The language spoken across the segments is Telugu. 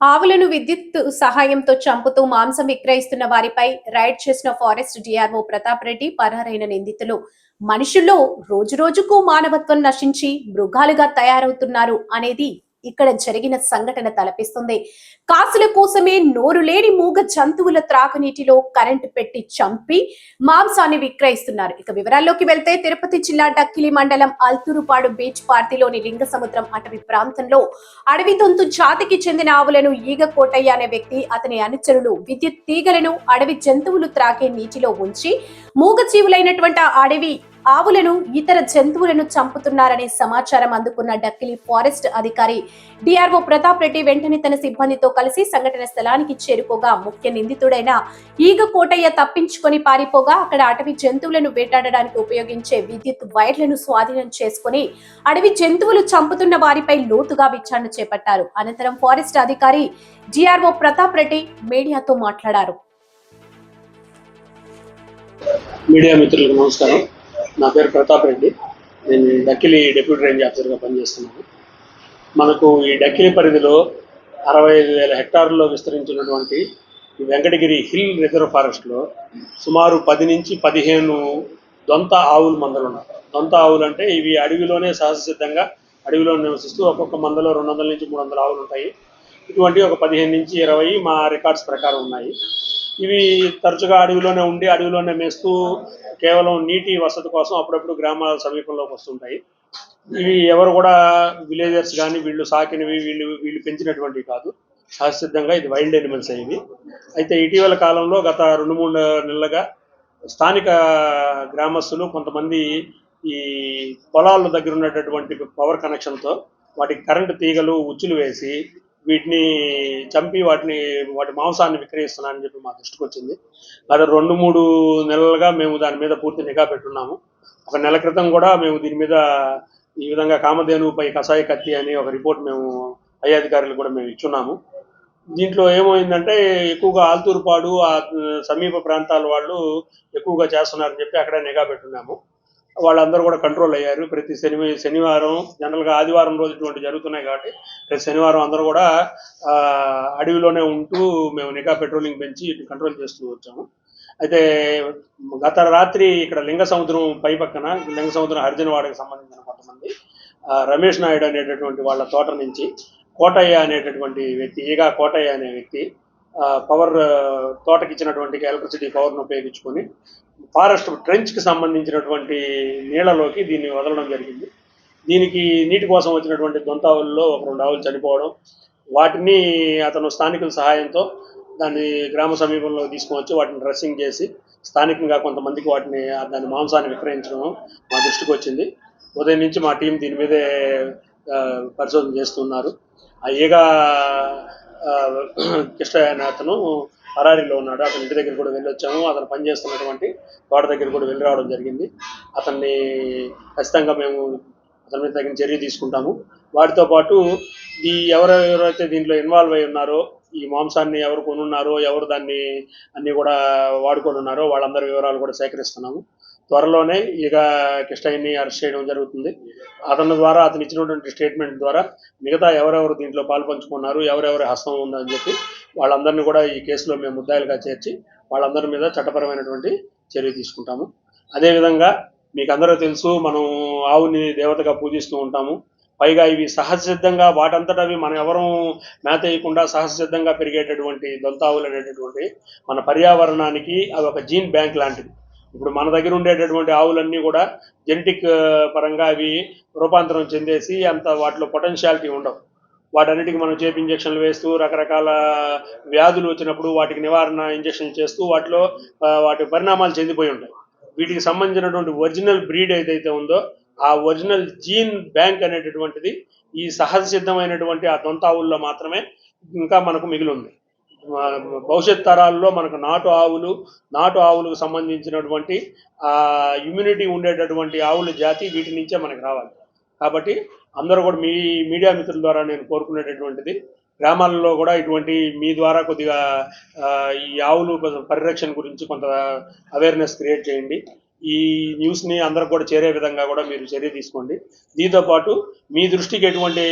ఆవులను విద్యుత్ సహాయంతో చంపుతూ మాంసం విక్రయిస్తున్న వారిపై రైడ్ చేసిన ఫారెస్ట్ డిఆర్ఓ ప్రతాప్ రెడ్డి పరారైన నిందితులు. మనుషుల్లో రోజురోజుకు మానవత్వం నశించి మృగాలుగా తయారవుతున్నారు అనేది ఇక్కడ జరిగిన సంఘటన తలపిస్తుంది. కాసుల కోసమే నోరు లేని మూగ జంతువుల త్రాగునీటిలో కరెంటు పెట్టి చంపి మాంసాన్ని విక్రయిస్తున్నారు. ఇక వివరాల్లోకి వెళ్తే తిరుపతి జిల్లా డక్కిలి మండలం అల్తూరుపాడు బీచ్ పార్టీలోని లింగ సముద్రం అటవీ ప్రాంతంలో అడవి తొంతు జాతికి చెందిన ఆవులను ఈగ కోటయ్య అనే వ్యక్తి అతని అనుచరులు విద్యుత్ తీగలను అడవి జంతువులు త్రాగే నీటిలో ఉంచి మూగ జీవులైనటువంటి అడవి ఆవులను ఇతర జంతువులను చంపుతున్నారనే సమాచారం అందుకున్న డక్కిలి ఫారెస్ట్ అధికారి డిఆర్ఓ ప్రతాప్ రెడ్డి వెంటనే తన సిబ్బందితో కలిసి సంఘటన స్థలానికి చేరుకోగా ముఖ్య నిందితుడైన ఈగ కోటయ్య తప్పించుకొని పారిపోగా అక్కడ అటవీ జంతువులను వేటాడడానికి ఉపయోగించే విద్యుత్ వైర్లను స్వాధీనం చేసుకుని అడవి జంతువులు చంపుతున్న వారిపై లోతుగా విచారణ చేపట్టారు. అనంతరం ఫారెస్ట్ అధికారి డిఆర్ఓ ప్రతాప్ రెడ్డి మీడియాతో మాట్లాడారు. మీడియా మిత్రులకు నమస్కారం. నా పేరు ప్రతాప్ రెడ్డి. నేను డక్కిలి డెప్యూటీ రేంజ్ ఆఫీసర్గా పనిచేస్తున్నాను. మనకు ఈ డక్కిలి పరిధిలో అరవై ఐదు వేల హెక్టార్లలో విస్తరించినటువంటి ఈ వెంకటగిరి హిల్ రిజర్వ్ ఫారెస్ట్లో సుమారు పది నుంచి పదిహేను దొంత ఆవులు మందలు ఉన్నాయి దొంత ఆవులు అంటే ఇవి అడవిలోనే సహజసిద్ధంగా అడవిలో నివసిస్తూ ఒక్కొక్క మందలో రెండు వందల నుంచి మూడు వందల ఆవులు ఉంటాయి. ఇటువంటి ఒక పదిహేను నుంచి ఇరవై మా రికార్డ్స్ ప్రకారం ఉన్నాయి. ఇవి తరచుగా అడవిలోనే ఉండి అడవిలోనే మేస్తూ కేవలం నీటి వసతి కోసం అప్పుడప్పుడు గ్రామాల సమీపంలోకి వస్తుంటాయి. ఇవి ఎవరు కూడా విలేజర్స్ కానీ వీళ్ళు సాకినవి వీళ్ళు వీళ్ళు పెంచినటువంటివి కాదు. సహసిద్ధంగా ఇది వైల్డ్ ఎనిమల్స్ అయ్యి అయితే ఇటీవల కాలంలో గత రెండు మూడు నెలలుగా స్థానిక గ్రామస్తులు కొంతమంది ఈ పొలాల దగ్గర ఉన్నటువంటి పవర్ కనెక్షన్తో వాటికి కరెంటు తీగలు ఉచ్చులు వేసి వీటిని చంపి వాటిని వాటి మాంసాన్ని విక్రయిస్తున్నారని చెప్పి మా దృష్టికి వచ్చింది. గత రెండు మూడు నెలలుగా మేము దాని మీద పూర్తి నిఘా పెట్టున్నాము. ఒక నెల క్రితం కూడా మేము దీని మీద ఈ విధంగా కామధేనుపై కషాయ కత్తి అని ఒక రిపోర్ట్ మేము ఐ అధికారులు కూడా మేము ఇచ్చున్నాము. దీంట్లో ఏమైందంటే ఎక్కువగా ఆల్తూరుపాడు ఆ సమీప ప్రాంతాల వాళ్ళు ఎక్కువగా చేస్తున్నారని చెప్పి అక్కడే నిఘా పెట్టున్నాము. వాళ్ళందరూ కూడా కంట్రోల్ అయ్యారు. ప్రతి శని శనివారం జనరల్గా ఆదివారం రోజు ఇటువంటి జరుగుతున్నాయి కాబట్టి ప్రతి శనివారం అందరూ కూడా ఆ, అడవిలోనే ఉంటూ మేము నిఘా పెట్రోలింగ్ పెంచి కంట్రోల్ చేస్తూ వచ్చాము. అయితే గత రాత్రి ఇక్కడ లింగ సముద్రం పై పక్కన లింగ సముద్రం హరిజనవాడకి సంబంధించిన కొంతమంది ఆ, రమేష్ నాయుడు అనేటటువంటి వాళ్ళ తోట నుంచి కోటయ్య అనేటటువంటి వ్యక్తి ఈగా కోటయ్య అనే వ్యక్తి ఆ, పవర్ తోటకి ఇచ్చినటువంటి ఎలక్ట్రిసిటీ పవర్ను ఉపయోగించుకొని ఫారెస్ట్ ట్రెంచ్కి సంబంధించినటువంటి నీళ్ళలోకి దీన్ని వదలడం జరిగింది. దీనికి నీటి కోసం వచ్చినటువంటి దొంతావుల్లో ఒక రెండు ఆవులు చనిపోవడం వాటిని అతను స్థానికుల సహాయంతో దాన్ని గ్రామ సమీపంలో తీసుకువచ్చి వాటిని డ్రెస్సింగ్ చేసి స్థానికంగా కొంతమందికి వాటిని దాని మాంసాన్ని విక్రయించడం మా దృష్టికి వచ్చింది. ఉదయం నుంచి మా టీం దీని మీదే పరిశోధన చేస్తున్నారు. ఆ ఈగ ఆ, కృష్ణ అతను పరారీలో ఉన్నాడు. అతని ఇంటి దగ్గర కూడా వెళ్ళి వచ్చాము అతను పనిచేస్తున్నటువంటి తోట దగ్గర కూడా వెళ్ళి రావడం జరిగింది. అతన్ని ఖచ్చితంగా మేము అతని మీద తగిన చర్య తీసుకుంటాము. వాటితో పాటు ఈ ఎవరెవరైతే దీంట్లో ఇన్వాల్వ్ అయి ఉన్నారో ఈ మాంసాన్ని ఎవరు కొనున్నారో ఎవరు దాన్ని అన్ని కూడా వాడుకొని ఉన్నారో వాళ్ళందరి వివరాలు కూడా సేకరిస్తున్నాము. త్వరలోనే ఇక కిష్టయ్యని అరెస్ట్ చేయడం జరుగుతుంది. అతని ద్వారా అతను ఇచ్చినటువంటి స్టేట్మెంట్ ద్వారా మిగతా ఎవరెవరు దీంట్లో పాల్పంచుకున్నారు ఎవరెవరి హస్తం ఉందని చెప్పి వాళ్ళందరినీ కూడా ఈ కేసులో మేము ముద్దాయిలుగా చేర్చి వాళ్ళందరి మీద చట్టపరమైనటువంటి చర్య తీసుకుంటాము. అదేవిధంగా మీకు అందరూ తెలుసు మనం ఆవుని దేవతగా పూజిస్తూ ఉంటాము. పైగా ఇవి సహజసిద్ధంగా వాటంతట అవి మనం ఎవరూ మేత వేయకుండా సహజసిద్ధంగా పెరిగేటటువంటి దొంతావులు అనేటటువంటి మన పర్యావరణానికి అవి ఒక జీన్ బ్యాంక్ లాంటిది. ఇప్పుడు మన దగ్గర ఉండేటటువంటి ఆవులన్నీ కూడా జెనెటిక్ పరంగా అవి రూపాంతరం చెందేసి అంత వాటిలో పొటెన్షియాలిటీ ఉండవు. వాటన్నిటికీ మనం చేపి ఇంజక్షన్లు వేస్తూ రకరకాల వ్యాధులు వచ్చినప్పుడు వాటికి నివారణ ఇంజక్షన్ చేస్తూ వాటిలో వాటి పరిణామాలు చెందిపోయి ఉంటాయి. వీటికి సంబంధించినటువంటి ఒరిజినల్ బ్రీడ్ ఏదైతే ఉందో ఆ ఒరిజినల్ జీన్ బ్యాంక్ అనేటటువంటిది ఈ సహజ సిద్ధమైనటువంటి ఆ దొంతావుల్లో మాత్రమే ఇంకా మనకు మిగిలి ఉంది భవిష్యత్ తరాల్లో మనకు నాటు ఆవులు నాటు ఆవులకు సంబంధించినటువంటి ఆ ఇమ్యూనిటీ ఉండేటటువంటి ఆవుల జాతి వీటి నుంచే మనకు రావాలి. కాబట్టి అందరూ కూడా మీ మీడియా మిత్రుల ద్వారా నేను కోరుకునేటటువంటిది గ్రామాలలో కూడా ఇటువంటి మీ ద్వారా కొద్దిగా ఈ ఆవులు పరిరక్షణ గురించి కొంత అవేర్నెస్ క్రియేట్ చేయండి. ఈ న్యూస్ని అందరూ కూడా చేరే విధంగా కూడా మీరు చర్య తీసుకోండి. దీంతో పాటు మీ దృష్టికి ఎటువంటి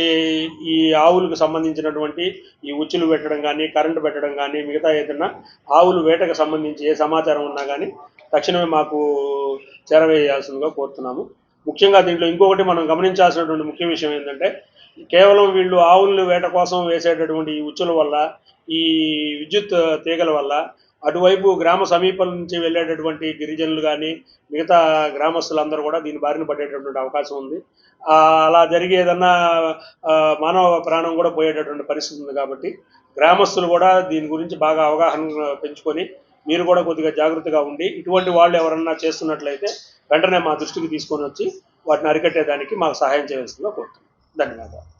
ఈ ఆవులకు సంబంధించినటువంటి ఈ ఉచ్చులు పెట్టడం కానీ కరెంటు పెట్టడం కానీ మిగతా ఏదైనా ఆవులు వేటకు సంబంధించి ఏ సమాచారం ఉన్నా కానీ తక్షణమే మాకు చేరవేయాల్సిందిగా కోరుతున్నాము. ముఖ్యంగా దీంట్లో ఇంకొకటి మనం గమనించాల్సినటువంటి ముఖ్య విషయం ఏంటంటే కేవలం వీళ్ళు ఆవులు వేట కోసం వేసేటటువంటి ఈ ఉచ్చుల వల్ల ఈ విద్యుత్ తీగల వల్ల అటువైపు గ్రామ సమీపం నుంచి వెళ్ళేటటువంటి గిరిజనులు కానీ మిగతా గ్రామస్తులందరూ కూడా దీని బారిన పడేటటువంటి అవకాశం ఉంది. అలా జరిగి ఏదన్నా మానవ ప్రాణం కూడా పోయేటటువంటి పరిస్థితి ఉంది కాబట్టి గ్రామస్తులు కూడా దీని గురించి బాగా అవగాహన పెంచుకొని మీరు కూడా కొద్దిగా జాగ్రత్తగా ఉండి ఇటువంటి వాళ్ళు ఎవరన్నా చేస్తున్నట్లయితే వెంటనే మా దృష్టికి తీసుకొని వచ్చి వాటిని అరికట్టేదానికి మాకు సహాయం చేయవలసిందిగా కోరుతున్నాం. ధన్యవాదాలు.